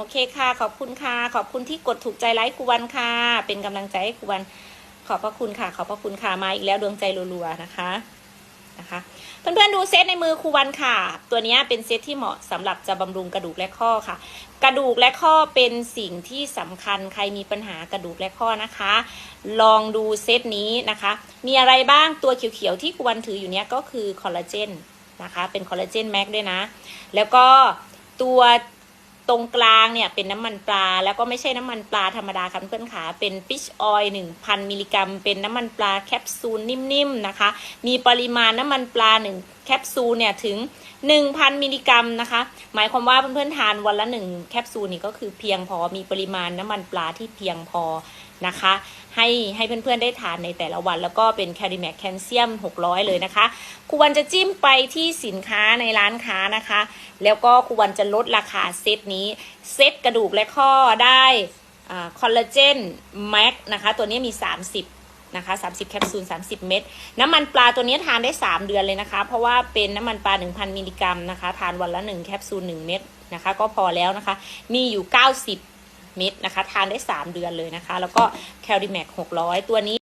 โอเคค่ะ ขอบคุณค่ะ ขอบคุณที่กดถูกใจไลค์ครูวันค่ะ เป็นกำลังใจให้ครูวัน ขอบพระคุณค่ะ ขอบพระคุณค่ะ มาอีกแล้วดวงใจรัวๆนะคะนะคะ เพื่อนๆดูเซตในมือครูวันค่ะ ตัวนี้เป็นเซตที่เหมาะสำหรับจะบำรุงกระดูกและข้อค่ะ กระดูกและข้อเป็นสิ่งที่สำคัญ ใครมีปัญหากระดูกและข้อนะคะ ลองดูเซตนี้นะคะ มีอะไรบ้าง ตัวเขียวๆที่ครูวันถืออยู่เนี้ยก็คือคอลลาเจนนะคะ เป็นคอลลาเจนแม็กด้วยนะ แล้วก็ตัว ตรงกลางเนี่ยเป็นน้ำมันปลา แล้วก็ไม่ใช่น้ำมันปลาธรรมดาค่ะเพื่อนขาเป็นฟิชออยล์1,000 มิลลิกรัม เป็นน้ำมันปลาแคปซูลนิ่มๆนะคะ มีปริมาณน้ำมันปลา1แคปซูลเนี่ยถึง 1,000 มิลลิกรัมนะคะ หมายความว่าเพื่อนๆทานวันละ 1 แคปซูลนี่ก็คือเพียงพอมีปริมาณน้ำมันปลาที่เพียงพอนะคะ ให้ให้เพื่อนๆได้ทานในแต่ละวัน แล้วก็เป็นแคล i แมกแคลเซียม 600 เลยนะคะครูวันจะจิ้มไปที่สินค้าในร้านค้านะคะ แล้วก็ครูวันจะลดราคาเซตนี้ เซตกระดูกและข้อได้คอลลาเจนแม็กนะคะ ตัวนี้มี 30 นะคะ30 แคปซูล 30 เม็ดน้ำมันปลาตัวนี้ทานได้ 3 เดือนเลยนะคะ เพราะว่าเป็นน้ำมันปลา 1,000 มิลลิกรัมนะคะ ทานวันละ 1 แคปซูล 1 เม็ดนะคะ ก็พอแล้วนะคะ มีอยู่ 90 เม็ดนะคะ ทานได้ 3 เดือนเลยนะคะ แล้วก็แคลดิแมก600 ตัวนี้